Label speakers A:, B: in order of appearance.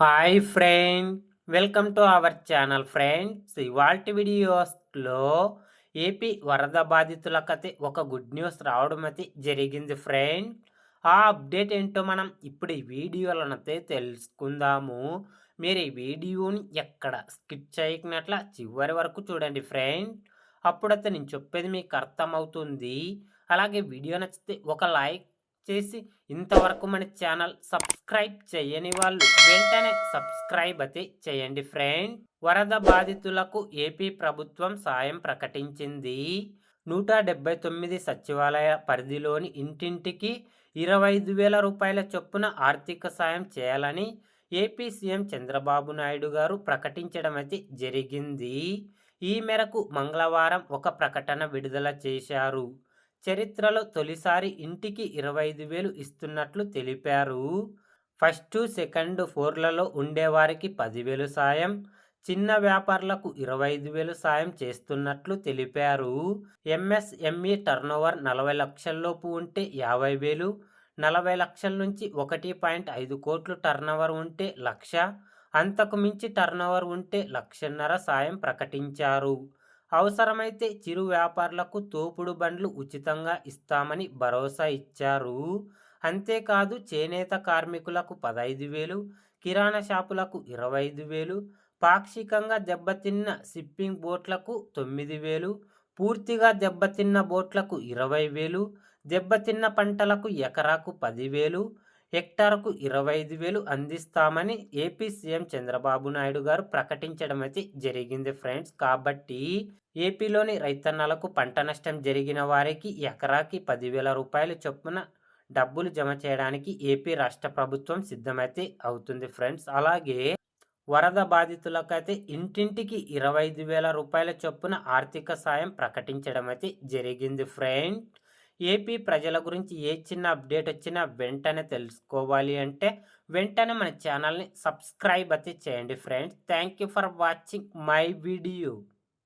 A: Hi friend welcome to our channel friends. ఇవాల్టి వీడియోస్లో AP వరద బాధితులకైతే ఒక గుడ్ న్యూస్ రావడం అయితే జరిగింది ఫ్రెండ్. ఆ అప్డేట్ ఏంటో మనం ఇప్పుడు ఈ వీడియోలనైతే తెలుసుకుందాము. మీరు ఈ వీడియోని ఎక్కడ స్కిప్ చేయకున్నట్ల చివరి వరకు చూడండి ఫ్రెండ్. అప్పుడైతే నేను చెప్పేది మీకు అర్థమవుతుంది. అలాగే వీడియో నచ్చితే ఒక లైక్ చేసి ఇంతవరకు మన ఛానల్ సబ్స్క్రైబ్ చేయని వాళ్ళు వెంటనే సబ్స్క్రైబ్ అయితే చేయండి ఫ్రెండ్. వరద బాధితులకు ఏపీ ప్రభుత్వం సాయం ప్రకటించింది. నూట డెబ్బై తొమ్మిది సచివాలయ పరిధిలోని ఇంటింటికి ఇరవై ఐదు వేల రూపాయల చొప్పున ఆర్థిక సాయం చేయాలని ఏపీ సీఎం చంద్రబాబు నాయుడు గారు ప్రకటించడం అయితే జరిగింది. ఈ మేరకు మంగళవారం ఒక ప్రకటన విడుదల చేశారు. చరిత్రలో తొలిసారి ఇంటికి ఇరవై ఐదు వేలు ఇస్తున్నట్లు తెలిపారు. ఫస్ట్ సెకండ్ ఫోర్లలో ఉండేవారికి పదివేలు సాయం చిన్న వ్యాపారులకు ఇరవై ఐదు వేలు సాయం చేస్తున్నట్లు తెలిపారు. ఎంఎస్ఎంఈ టర్నోవర్ నలభై లక్షల్లోపు ఉంటే యాభై వేలు నలభై లక్షల నుంచి ఒకటి పాయింట్ ఐదు కోట్లు టర్నోవర్ ఉంటే లక్ష అంతకు మించి టర్నోవర్ ఉంటే లక్షన్నర సాయం ప్రకటించారు. అవసరమైతే చిరు వ్యాపారులకు తోపుడు బండ్లు ఉచితంగా ఇస్తామని భరోసా ఇచ్చారు. అంతేకాదు చేనేత కార్మికులకు పదహైదు వేలు కిరాణా షాపులకు ఇరవై ఐదు వేలు పాక్షికంగా దెబ్బతిన్న షిప్పింగ్ బోట్లకు తొమ్మిది వేలు పూర్తిగా దెబ్బతిన్న బోట్లకు ఇరవై వేలు దెబ్బతిన్న పంటలకు ఎకరాకు పదివేలు హెక్టార్కు ఇరవై ఐదు వేలు అందిస్తామని ఏపీ సీఎం చంద్రబాబు నాయుడు గారు ప్రకటించడం అయితే జరిగింది ఫ్రెండ్స్. కాబట్టి ఏపీలోని రైతన్నలకు పంట నష్టం జరిగిన వారికి ఎకరాకి పదివేల రూపాయలు చొప్పున డబ్బులు జమ చేయడానికి ఏపీ రాష్ట్ర ప్రభుత్వం సిద్ధమైతే అవుతుంది ఫ్రెండ్స్. అలాగే వరద బాధితులకైతే ఇంటింటికి ఇరవై ఐదు వేల రూపాయల చొప్పున ఆర్థిక సాయం ప్రకటించడం అయితే జరిగింది ఫ్రెండ్స్ ఏపీ ప్రజల గురించి ఏ చిన్న అప్డేట్ వచ్చినా వెంటనే తెలుసుకోవాలి అంటే వెంటనే మన ఛానల్ని సబ్స్క్రైబ్ అయితే చేయండి friends. Thank you for watching my video.